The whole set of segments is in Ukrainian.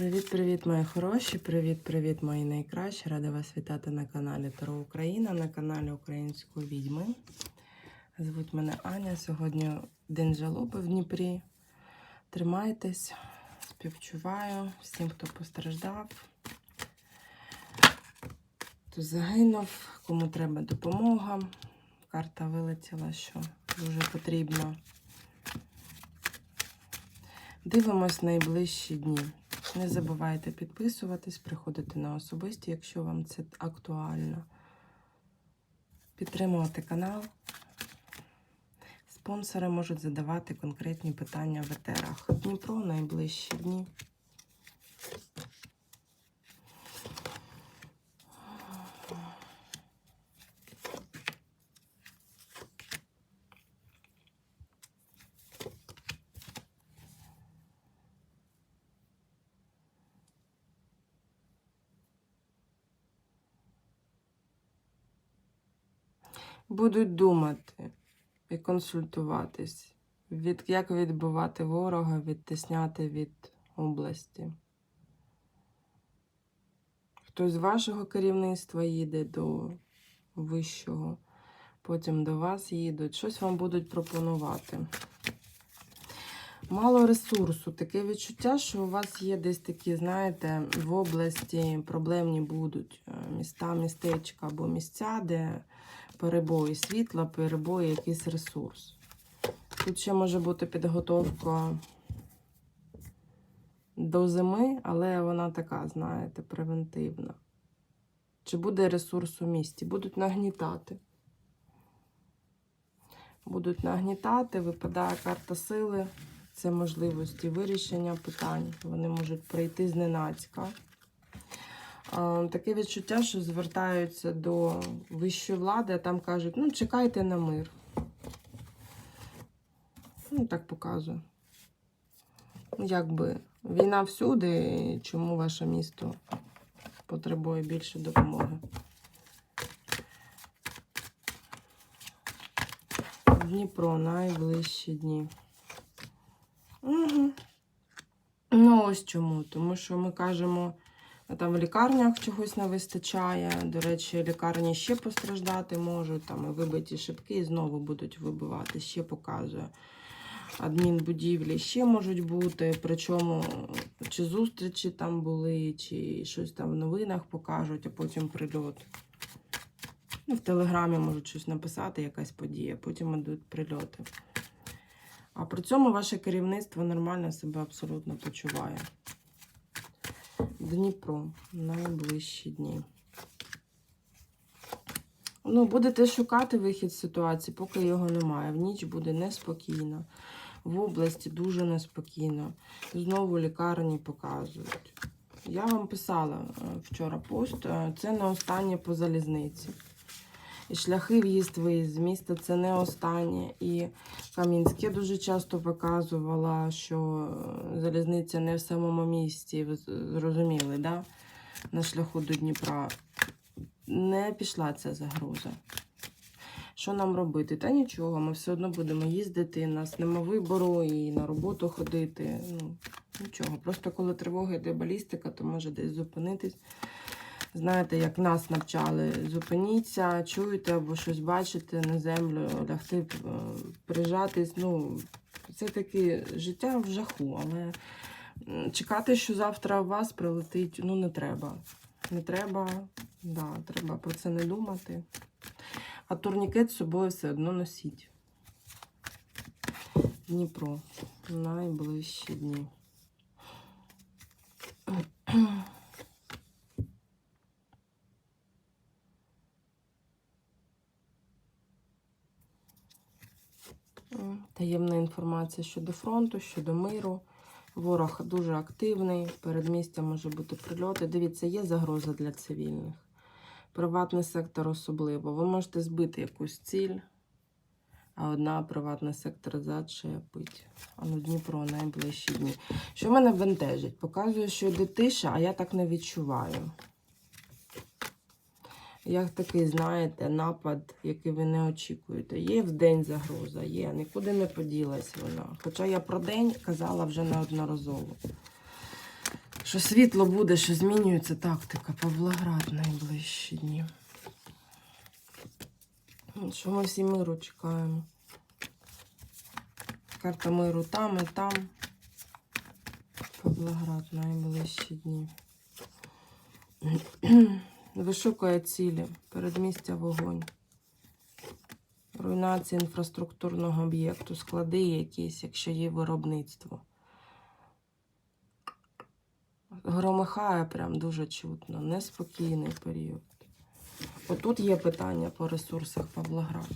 Привіт-привіт, мої хороші! Привіт-привіт, мої найкращі! Рада вас вітати на каналі Таро Україна, на каналі Української відьми. Звуть мене Аня. Сьогодні день жалоби в Дніпрі. Тримайтесь, співчуваю всім, хто постраждав, хто загинув, кому треба допомога. Карта вилетіла, що дуже потрібно. Дивимось найближчі дні. Не забувайте підписуватись, приходити на особисті, якщо вам це актуально. Підтримувати канал. Спонсори можуть задавати конкретні питання в етерах. Дніпро найближчі дні. Будуть думати і консультуватись, від, як відбивати ворога, відтисняти від області. Хтось з вашого керівництва їде до вищого, потім до вас їдуть, щось вам будуть пропонувати. Мало ресурсу, таке відчуття, що у вас є десь такі, знаєте, в області проблемні будуть е, міста, містечка або місця, де перебої світла, перебої якийсь ресурс. Тут ще може бути підготовка до зими, але вона така, знаєте, превентивна. Чи буде ресурс у місті? Будуть нагнітати. Будуть нагнітати, випадає карта сили. Це можливості вирішення питань. Вони можуть прийти зненацька. Таке відчуття, що звертаються до вищої влади, а там кажуть, ну, чекайте на мир. Ну, так показую. Ну, Якби війна всюди, чому ваше місто потребує більше допомоги? Дніпро найближчі дні. Угу. Ну, ось чому. Тому що ми кажемо, там в лікарнях чогось не вистачає. До речі, лікарні ще постраждати можуть, там і вибиті шибки і знову будуть вибивати, ще показує. Адмінбудівлі ще можуть бути, причому чи зустрічі там були, чи щось там в новинах покажуть, а потім прильот. Ну, в Телеграмі можуть щось написати, якась подія, потім йдуть прильоти. А при цьому ваше керівництво нормально себе абсолютно почуває. Дніпро найближчі дні. Ну, будете шукати вихід з ситуації, поки його немає. В ніч буде неспокійно. В області дуже неспокійно. Знову лікарні показують. Я вам писала е, вчора пост. е, Це не останнє по залізниці. Шляхи в'їзд виїзд з міста це не останнє. І Кам'янське дуже часто показувала, що залізниця не в самому місті. Ви зрозуміли, да? на шляху до Дніпра. Не пішла ця загроза. Що нам робити? Та нічого, ми все одно будемо їздити, у нас нема вибору і на роботу ходити. Ну, нічого. Просто коли тривога йде балістика, то може десь зупинитись. Знаєте, як нас навчали, зупиніться, чуєте або щось бачите на землю, лягти, е, прижатись. Ну, це таке життя в жаху, але чекати, що завтра у вас прилетить, ну не треба. Не треба, да, треба про це не думати. А турнікет з собою все одно носіть. Дніпро. Найближчі дні. Таємна інформація щодо фронту, щодо миру. Ворог дуже активний, передмістя може бути прильоти. Дивіться, є загроза для цивільних. Приватний сектор особливо. Ви можете збити якусь ціль, а одна приватний сектор зачепить. А ну Дніпро найближчі дні. Що мене бентежить? Показує, що йде тиша, а я так не відчуваю. Як такий, знаєте, напад, який ви не очікуєте. Є в день загроза, є, нікуди не поділась вона. Хоча я про день казала вже неодноразово. Що світло буде, що змінюється тактика Павлоград найближчі дні. Що ми всі миру чекаємо. Карта миру там і там. Павлоград найближчі дні. Вишукує цілі. Передмістя вогонь. Руйнація інфраструктурного об'єкту, склади якісь, якщо є виробництво. Громихає прям дуже чутно, неспокійний період. Отут є питання по ресурсах Павлоград.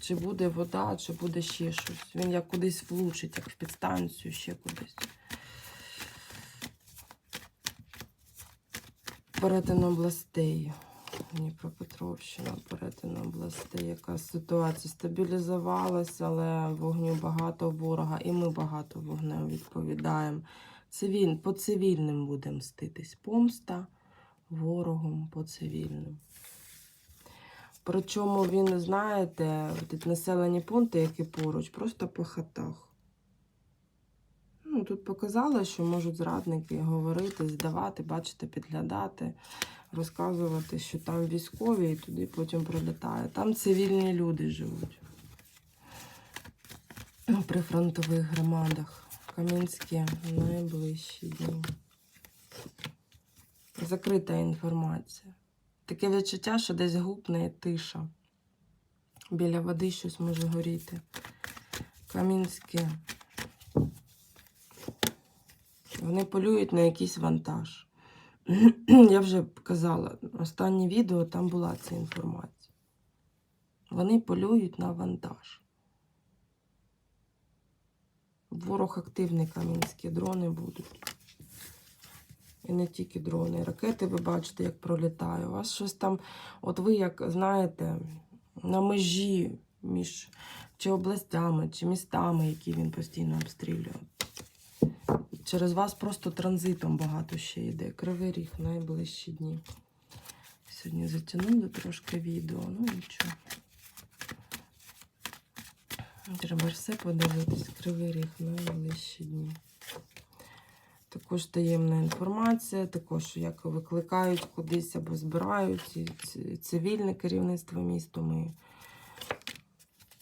Чи буде вода, чи буде ще щось. Він як кудись влучить, як в підстанцію, ще кудись. Перетин областей. Дніпропетровщина, перетин областей. Яка ситуація стабілізувалася, але вогню багато ворога, і ми багато вогнем відповідаємо. Цивіль, по цивільним будемо мститись. Помста ворогом по цивільним. Причому він, знаєте, тут населені пункти, які поруч, просто по хатах. Тут показали, що можуть зрадники говорити, здавати, бачити, підглядати, розказувати, що там військові, і туди потім прилітає. Там цивільні люди живуть. При фронтових громадах. Кам'янське найближчі дні. Закрита інформація. Таке відчуття, що десь гупне тиша. Біля води щось може горіти. Кам'янське. Вони полюють на якийсь вантаж. Я вже казала, останнє відео там була ця інформація. Вони полюють на вантаж. Ворог активний кам'янські дрони будуть. І не тільки дрони. Ракети ви бачите, як пролітає. У вас щось там, от ви, як знаєте, на межі між чи областями, чи містами, які він постійно обстрілює. Через вас просто транзитом багато ще йде. Кривий ріг найближчі дні. Сьогодні затягнули трошки відео, ну нічого. Треба все подивитись. Кривий ріг найближчі дні. Також таємна інформація, також як викликають кудись або збирають і цивільне керівництво міста, ми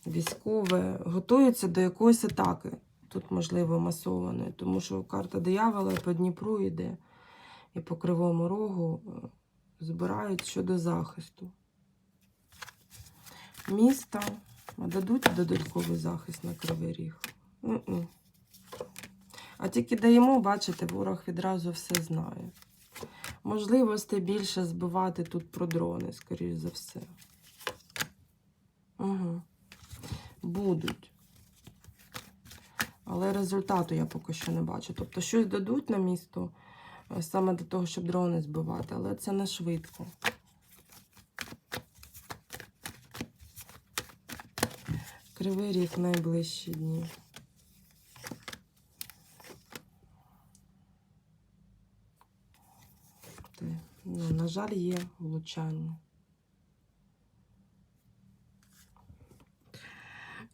військове, готуються до якоїсь атаки. Тут, можливо, масованої, тому що карта диявола по Дніпру йде і по Кривому Рогу е, збирають щодо захисту. Міста дадуть додатковий захист на Кривий Ріг. М-м. А тільки даємо, бачите, ворог відразу все знає. Можливостей більше збивати тут про дрони, скоріш за все. Угу. Будуть. Але результату я поки що не бачу. Тобто щось дадуть на місто е, саме для того, щоб дрони збивати, але це не швидко. Кривий ріг найближчі дні. Ну, на жаль, є влучання.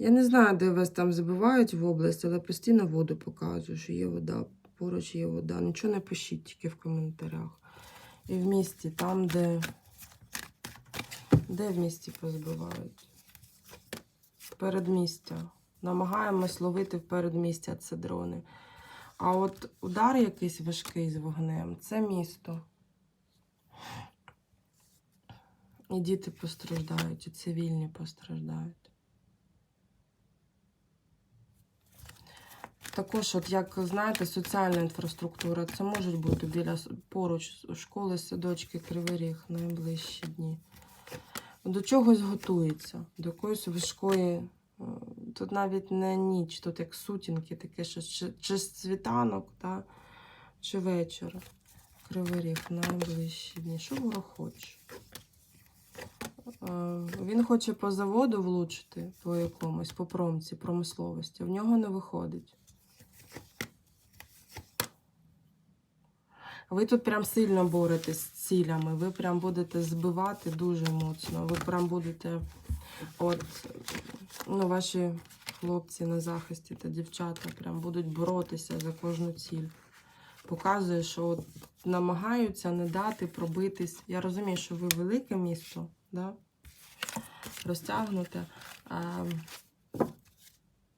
Я не знаю, де вас там забивають в область, але постійно воду показую, що є вода, поруч є вода. Нічого не пишіть тільки в коментарях. І в місті, там, де. Де в місті позбивають? Передмістя. Намагаємось ловити в передмістя це дрони. А от удар якийсь важкий з вогнем це місто. І діти постраждають, і цивільні постраждають. Також, от як знаєте, соціальна інфраструктура, це можуть бути біля поруч школи, садочки, кривий ріг найближчі дні. До чогось готується, до якоїсь важкої. е, Тут навіть не ніч, тут як сутінки, таке що чи, чи світанок, та, чи вечір. Кривий ріг найближчі дні. Що ворог хоче? Е, Він хоче по заводу влучити по якомусь, по промці, промисловості. В нього не виходить. Ви тут прям сильно боретесь з цілями, ви прям будете збивати дуже моцно. Ви прям будете, от, ну, ваші хлопці на захисті та дівчата прям будуть боротися за кожну ціль. показує, що от намагаються не дати пробитись. Я розумію, що ви велике місто, да? розтягнуте.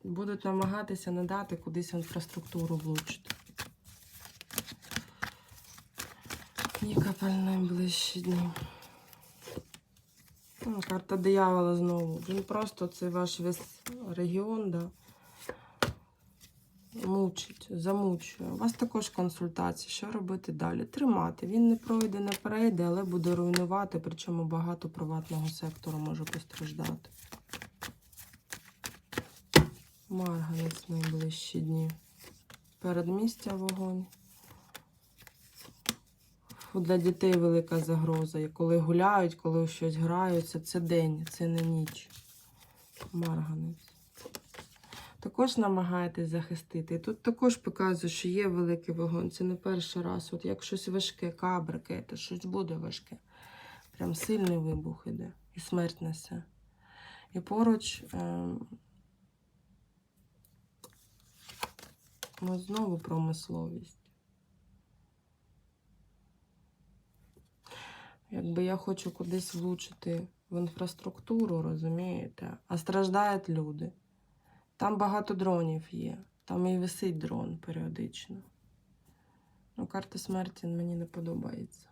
Будуть намагатися не дати кудись інфраструктуру влучити. Нікапель найближчі дні. Карта диявола знову. Він просто це ваш весь регіон, да. Мучить, замучує. У вас також консультації. Що робити далі? Тримати. Він не пройде, не перейде, але буде руйнувати, причому багато приватного сектору може постраждати. Марганець найближчі дні. Передмістя вогонь. Для дітей велика загроза. І коли гуляють, коли щось граються, це день, це не ніч. Марганець. Також намагаєтесь захистити. Тут також показує, що є великий вогонь. Це не перший раз. От як щось важке, кабрики, то щось буде важке. Прям сильний вибух іде. І смерть несе. І поруч. ем, Ну, знову промисловість. Якби я хочу кудись влучити в інфраструктуру, розумієте? А страждають люди. Там багато дронів є. Там і висить дрон періодично. Ну, карта смерті мені не подобається.